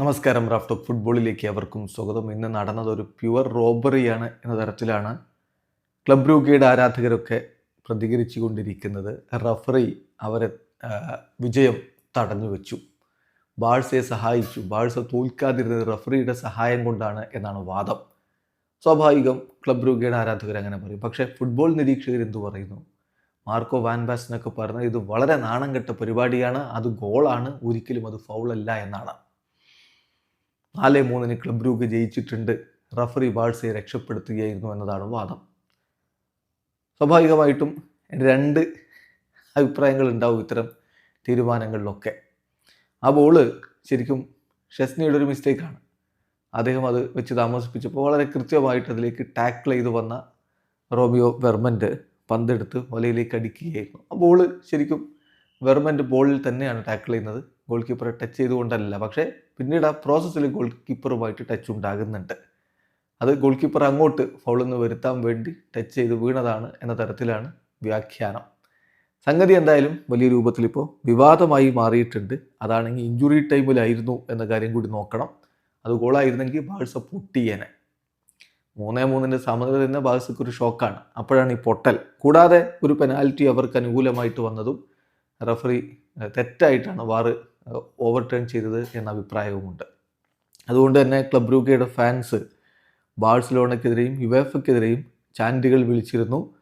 നമസ്കാരം റാഫ്റ്റ് ഫുട്ബോളിലേക്ക് അവർക്കും സ്വാഗതം. ഇന്ന് നടന്നത് ഒരു പ്യുവർ റോബറിയാണ് എന്ന തരത്തിലാണ് ക്ലബ് രൂപയുടെ ആരാധകരൊക്കെ പ്രതികരിച്ചു കൊണ്ടിരിക്കുന്നത് റഫറി അവരെ വിജയം തടഞ്ഞു വെച്ചു. ബാഴ്സയെ സഹായിച്ചു. ബാഴ്സ തോൽക്കാതിരുന്നത് റഫറിയുടെ സഹായം കൊണ്ടാണ് എന്നാണ് വാദം. സ്വാഭാവികം ക്ലബ് രൂപയുടെ ആരാധകർ അങ്ങനെ പറയും. പക്ഷേ ഫുട്ബോൾ നിരീക്ഷകർ എന്തു പറയുന്നു? മാർക്കോ വാൻ ബാസിനൊക്കെ പറഞ്ഞത് ഇത് വളരെ നാണം കെട്ട പരിപാടിയാണ്. അത് ഗോളാണ്. ഒരിക്കലും അത് ഫൗളല്ല എന്നാണ്. നാല് മൂന്നിന് ക്ലബ് ബ്രൂഗ് ജയിച്ചിട്ടുണ്ട്. റഫറി ബാഴ്സയെ രക്ഷപ്പെടുത്തുകയായിരുന്നു എന്നതാണ് വാദം. സ്വാഭാവികമായിട്ടും രണ്ട് അഭിപ്രായങ്ങൾ ഉണ്ടാവും ഇത്തരം തീരുമാനങ്ങളിലൊക്കെ. ആ ബോൾ ശരിക്കും ഷെസ്നിയുടെ ഒരു മിസ്റ്റേക്കാണ് അദ്ദേഹം അത് വെച്ച് താമസിപ്പിച്ചപ്പോൾ വളരെ കൃത്യമായിട്ട് അതിലേക്ക് ടാക്കിൾ ചെയ്ത് വന്ന റോമിയോ വെർമന്റ് പന്തെടുത്ത് വലയിലേക്ക് അടിക്കുകയായിരുന്നു. ആ ബോൾ ശരിക്കും വെർമന്റ് ബോളിൽ തന്നെയാണ് ടാക്കിൾ ചെയ്യുന്നത്. ഗോൾ കീപ്പറെ ടച്ച് ചെയ്തുകൊണ്ടല്ല. പക്ഷേ പിന്നീട് ആ പ്രോസസ്സിൽ ഗോൾ കീപ്പറുമായിട്ട് ടച്ച് ഉണ്ടാകുന്നുണ്ട്. അത് ഗോൾ കീപ്പർ അങ്ങോട്ട് ഫൗളിൽ നിന്ന് വരുത്താൻ വേണ്ടി ടച്ച് ചെയ്ത് വീണതാണ് എന്ന തരത്തിലാണ് വ്യാഖ്യാനം. സംഗതി എന്തായാലും വലിയ രൂപത്തിൽ ഇപ്പോൾ വിവാദമായി മാറിയിട്ടുണ്ട്. അതാണെങ്കിൽ ഇഞ്ചുറി ടൈമിലായിരുന്നു എന്ന കാര്യം കൂടി നോക്കണം. അത് ഗോളായിരുന്നെങ്കിൽ ബാഴ്സ പൊട്ടിയേനെ. മൂന്നേ മൂന്നിന്റെ സമനില തന്നെ ബാഴ്സയ്ക്ക് ഒരു ഷോക്കാണ് അപ്പോഴാണ് ഈ പൊട്ടൽ. കൂടാതെ ഒരു പെനാൽറ്റി അവർക്ക് അനുകൂലമായിട്ട് വന്നതും റഫറി തെറ്റായിട്ടാണ് വാറ് ഓവർ ടേൺ ചെയ്തത് എന്ന അഭിപ്രായവുമുണ്ട്. അതുകൊണ്ട് തന്നെ ക്ലബ് റൂക്കയുടെ ഫാൻസ് ബാഴ്സലോണയ്ക്കെതിരെയും യുവേഫയ്ക്കെതിരെയും ചാൻഡുകൾ വിളിച്ചിരുന്നു.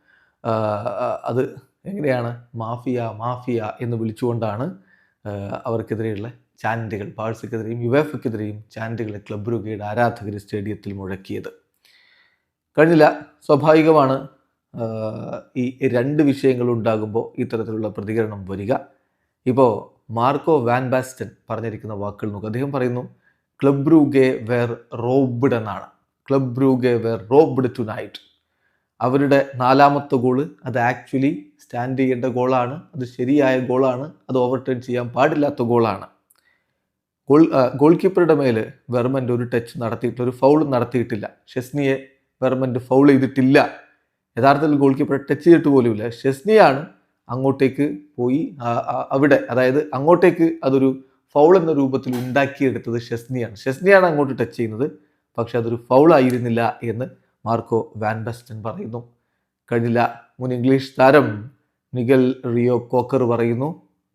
അത് എങ്ങനെയാണ്? മാഫിയ മാഫിയ എന്ന് വിളിച്ചുകൊണ്ടാണ് അവർക്കെതിരെയുള്ള ചാൻഡുകൾ ബാഴ്സയ്ക്കെതിരെയും യുവേഫയ്ക്കെതിരെയും ചാൻഡുകളെ ക്ലബ് റൂക്കയുടെ ആരാധകർ സ്റ്റേഡിയത്തിൽ മുഴക്കിയത്. കഴിഞ്ഞില്ല. സ്വാഭാവികമാണ് ഈ രണ്ട് വിഷയങ്ങൾ ഉണ്ടാകുമ്പോൾ ഇത്തരത്തിലുള്ള പ്രതികരണം വരിക. ഇപ്പോൾ മാർക്കോ വാൻ ബാസ്റ്റൻ പറഞ്ഞിരിക്കുന്ന വാക്കുകൾ നോക്കുക അദ്ദേഹം പറയുന്നു ക്ലബ് ബ്രൂഗെ വേർ റോബ്ഡ് എന്നാണ്. Club Brugge were robbed tonight അവരുടെ നാലാമത്തെ ഗോൾ അത് ആക്ച്വലി സ്റ്റാൻഡ് ചെയ്യേണ്ട ഗോളാണ്. അത് ശരിയായ ഗോളാണ്. അത് ഓവർടേൺ ചെയ്യാൻ പാടില്ലാത്ത ഗോളാണ്. ഗോൾ ഗോൾ കീപ്പറുടെ മേൽ വെർമന്റ് ഒരു ടച്ച് നടത്തിയിട്ട് ഒരു ഫൗൾ നടത്തിയിട്ടില്ല. ഷെസ്നിയെ വെർമന്റ് ഫൗൾ ചെയ്തിട്ടില്ല. യഥാർത്ഥത്തിൽ ഗോൾ കീപ്പറെ ടച്ച് ചെയ്തിട്ട് പോലുമില്ല. ഷെസ്നിയാണ് അങ്ങോട്ടേക്ക് പോയി അവിടെ അതായത് അങ്ങോട്ടേക്ക് അതൊരു ഫൗൾ എന്ന രൂപത്തിൽ ഉണ്ടാക്കിയെടുത്തത് ഷെസ്നിയാണ്. ഷെസ്നിയാണ് അങ്ങോട്ട് ടച്ച് ചെയ്യുന്നത്. പക്ഷെ അതൊരു ഫൗൾ ആയിരുന്നില്ല എന്ന് മാർക്കോ വാൻ ബെസ്റ്റൻ പറയുന്നു. കഴിഞ്ഞില്ല മുൻ ഇംഗ്ലീഷ് താരം നിഗൽ റിയോ കോക്കർ പറയുന്നു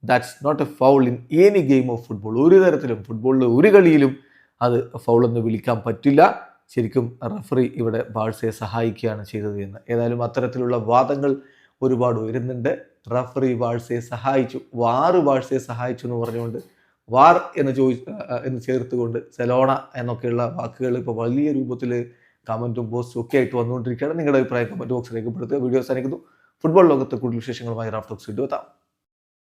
that's not a foul in any game of football ഒരു തരത്തിലും ഫുട്ബോളിലെ ഒരു കളിയിലും അത് ഫൗൾ എന്ന് വിളിക്കാൻ പറ്റില്ല. ശരിക്കും റഫറി ഇവിടെ ബാഴ്സയെ സഹായിക്കുകയാണ് ചെയ്തത് എന്ന്. ഏതായാലും അത്തരത്തിലുള്ള വാദങ്ങൾ ഒരുപാട് ഉയരുന്നുണ്ട്. റഫറി വാഴ്സയെ സഹായിച്ചു. വാറ് വാഴ്സയെ സഹായിച്ചു എന്ന് പറഞ്ഞുകൊണ്ട് വാർ എന്ന് ചോദി എന്ന് ചേർത്തുകൊണ്ട് സെലോണ എന്നൊക്കെയുള്ള വാക്കുകൾ ഇപ്പോൾ വലിയ രൂപത്തിൽ കമന്റും പോസ്റ്റും ഒക്കെ ആയിട്ട് വന്നുകൊണ്ടിരിക്കുകയാണ്. നിങ്ങളുടെ അഭിപ്രായം കമന്റ് ബോക്സിൽ രേഖപ്പെടുത്തുക വീഡിയോ സാധിക്കുന്നു ഫുട്ബോൾ ലോകത്തെ കൂടുതൽ വിശേഷങ്ങളുമായി റാഫ്റ്റോക്സ് വീഡിയോ എത്താം.